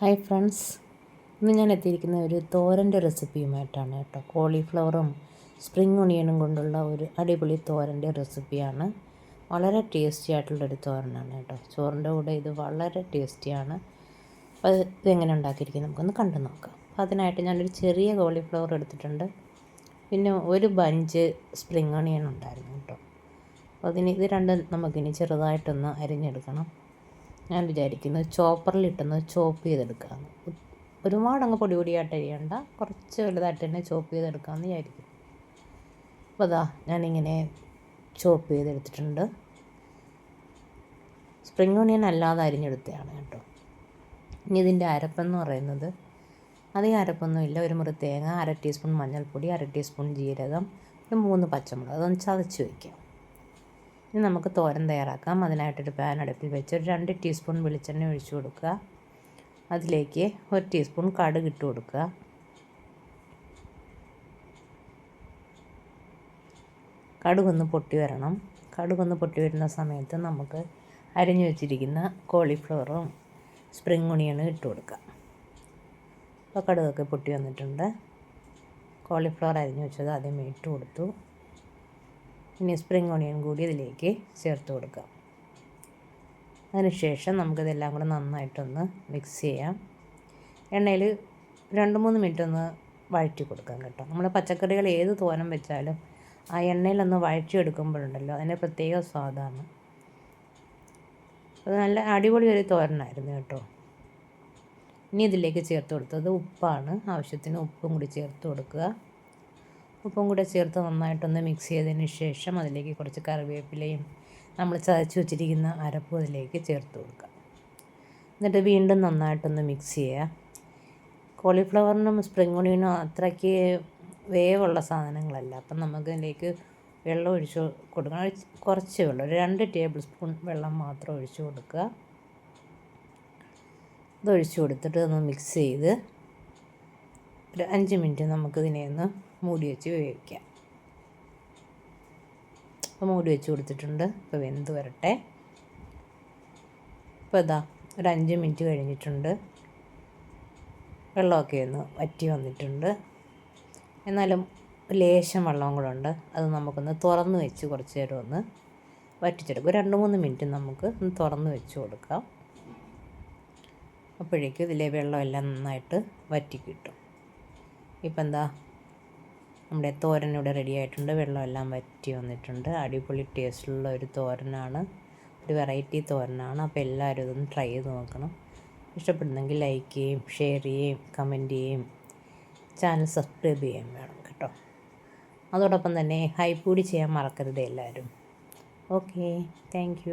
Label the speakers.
Speaker 1: Hi friends ഇന്ന് ഞാൻ എത്തിയിരിക്കുന്ന ഒരു തോരന്റെ റെസിപ്പിയുമായിട്ടാണ് കേട്ടോ. കോളിഫ്ലവറും സ്പ്രിംഗ് ഒണിയനും കൊണ്ടുള്ള ഒരു അടിപൊളി തോരന്റെ റെസിപ്പിയാണ്. വളരെ ടേസ്റ്റി ആയിട്ടുള്ളൊരു തോരനാണ് കേട്ടോ. ചോറിന്റെ കൂടെ ഇത് വളരെ ടേസ്റ്റിയാണ് അപ്പോൾ ഇതെങ്ങനെ ഉണ്ടാക്കിയിരിക്കുന്നത് നമുക്കൊന്ന് കണ്ടു നോക്കാം. അപ്പോൾ അതിനായിട്ട് ഞാനൊരു ചെറിയ കോളിഫ്ലവർ എടുത്തിട്ടുണ്ട്. പിന്നെ ഒരു ബഞ്ച് സ്പ്രിംഗ് ഒണിയൻ ഉണ്ടായിരുന്നു കേട്ടോ. അപ്പോൾ അതിന് ഇത് രണ്ടും നമുക്കിനി ചെറുതായിട്ടൊന്ന് അരിഞ്ഞെടുക്കണം. ഞാൻ വിചാരിക്കുന്നത് ചോപ്പറിലിട്ടൊന്ന് ചോപ്പ് ചെയ്തെടുക്കാം. ഒരുപാട് അങ്ങ് പൊടി പൊടിയായിട്ട് അരിയണ്ട. കുറച്ച് വലുതായിട്ട് തന്നെ ചോപ്പ് ചെയ്തെടുക്കാമെന്ന് വിചാരിക്കും അപ്പോൾ അതാ ഞാനിങ്ങനെ ചോപ്പ് ചെയ്തെടുത്തിട്ടുണ്ട്. സ്പ്രിംഗ് ഓണിയൻ അല്ലാതെ അരിഞ്ഞെടുത്തതാണ് കേട്ടോ. ഇനി ഇതിന്റെ അരപ്പെന്ന് പറയുന്നത് അധികം അരപ്പൊന്നുമില്ല ഒരു മുറി തേങ്ങ അര ടീസ്പൂൺ മഞ്ഞൾപ്പൊടി അര ടീസ്പൂൺ ജീരകം ഒരു മൂന്ന് പച്ചമുളക്. അതൊന്ന് ചതച്ച് വയ്ക്കാം. ഇനി നമുക്ക് തോരൻ തയ്യാറാക്കാം. അതിനായിട്ടൊരു പാൻ അടുപ്പിൽ വെച്ച് ഒരു രണ്ട് ടീസ്പൂൺ വെളിച്ചെണ്ണ ഒഴിച്ചു കൊടുക്കുക. അതിലേക്ക് ഒരു ടീസ്പൂൺ കടുക് ഇട്ട് കൊടുക്കുക. കടുകൊന്ന് പൊട്ടി വരണം. കടുകൊന്ന് പൊട്ടി വരുന്ന സമയത്ത് നമുക്ക് അരിഞ്ഞു വെച്ചിരിക്കുന്ന കോളിഫ്ലവറും സ്പ്രിംഗ് ഒണിയനും ഇട്ട് കൊടുക്കുക അപ്പോൾ കടുകൊക്കെ പൊട്ടി വന്നിട്ടുണ്ട്. കോളിഫ്ലവർ അരിഞ്ഞു വെച്ചത് ആദ്യം ഇട്ട് കൊടുത്തു. ഇനി സ്പ്രിങ് ഓണിയൻ കൂടി ഇതിലേക്ക് ചേർത്ത് കൊടുക്കാം. അതിനുശേഷം നമുക്കിതെല്ലാം കൂടെ നന്നായിട്ടൊന്ന് മിക്സ് ചെയ്യാം. എണ്ണയിൽ രണ്ട് മൂന്ന് മിനിറ്റ് ഒന്ന് വഴറ്റി കൊടുക്കാം കേട്ടോ. നമ്മൾ പച്ചക്കറികൾ ഏത് തോരൻ വെച്ചാലും ആ എണ്ണയിലൊന്ന് എടുക്കുമ്പോഴുണ്ടല്ലോ അതിന്റെ പ്രത്യേക സ്വാദാണ്. അത് നല്ല അടിപൊളി ഒരു തോരനായിരുന്നു കേട്ടോ. ഇനി ഇതിലേക്ക് ചേർത്ത് കൊടുത്തത് ഉപ്പാണ്. ആവശ്യത്തിന് ഉപ്പും കൂടി ചേർത്ത് കൊടുക്കുക. ഉപ്പും കൂടെ ചേർത്ത് നന്നായിട്ടൊന്ന് മിക്സ് ചെയ്തതിന് ശേഷം അതിലേക്ക് കുറച്ച് കറിവേപ്പിലയും നമ്മൾ ചതച്ച് വെച്ചിരിക്കുന്ന അരപ്പ് അതിലേക്ക് ചേർത്ത് കൊടുക്കുക. എന്നിട്ട് വീണ്ടും നന്നായിട്ടൊന്ന് മിക്സ് ചെയ്യുക. കോളിഫ്ലവറിനും സ്പ്രിംഗ് ഒണിയനും അത്രയ്ക്ക് വേവുള്ള സാധനങ്ങളല്ല. അപ്പം നമുക്ക് അതിലേക്ക് വെള്ളം ഒഴിച്ച് കൊടുക്കണം. കുറച്ച് വെള്ളം ഒരു രണ്ട് ടേബിൾ സ്പൂൺ വെള്ളം മാത്രം ഒഴിച്ച് കൊടുക്കുക. ഇതൊഴിച്ച് കൊടുത്തിട്ട് ഒന്ന് മിക്സ് ചെയ്ത് ഒരു അഞ്ച് മിനിറ്റ് നമുക്കിതിനെ ഒന്ന് മൂടി വെച്ച് വേവിക്കാം. അപ്പോൾ മൂടി വെച്ച് കൊടുത്തിട്ടുണ്ട്. ഇപ്പോൾ വെന്ത് വരട്ടെ. ഇപ്പോൾ ഇതാ ഒരു അഞ്ച് മിനിറ്റ് കഴിഞ്ഞിട്ടുണ്ട്. വെള്ളമൊക്കെ ഒന്ന് വറ്റി വന്നിട്ടുണ്ട്. എന്നാലും ലേശം വെള്ളവും കൂടെ ഉണ്ട്. അത് നമുക്കൊന്ന് തുറന്ന് വെച്ച് കുറച്ച് നേരം ഒന്ന് വറ്റിച്ചെടുക്കും. രണ്ട് മൂന്ന് മിനിറ്റ് നമുക്ക് ഒന്ന് തുറന്ന് വെച്ച് കൊടുക്കാം. അപ്പോഴേക്കും ഇതിലെ വെള്ളമെല്ലാം നന്നായിട്ട് വറ്റി കിട്ടും. ഇപ്പം എന്താ നമ്മുടെ തോരൻ ഇവിടെ റെഡി ആയിട്ടുണ്ട്. വെള്ളമെല്ലാം വറ്റി വന്നിട്ടുണ്ട്. അടിപൊളി ടേസ്റ്റുള്ള ഒരു തോരനാണ്. ഒരു വെറൈറ്റി തോരനാണ്. അപ്പോൾ എല്ലാവരും ഇതൊന്ന് ട്രൈ ചെയ്ത് നോക്കണം. ഇഷ്ടപ്പെടുന്നെങ്കിൽ ലൈക്ക് ചെയ്യും ഷെയർ ചെയ്യുകയും കമന്റ് ചെയ്യുകയും ചാനൽ സബ്സ്ക്രൈബ് ചെയ്യാൻ വേണം കേട്ടോ. അതോടൊപ്പം തന്നെ ഹൈപ്പ് കൂടി ചെയ്യാൻ മറക്കരുത് എല്ലാവരും. Okay thank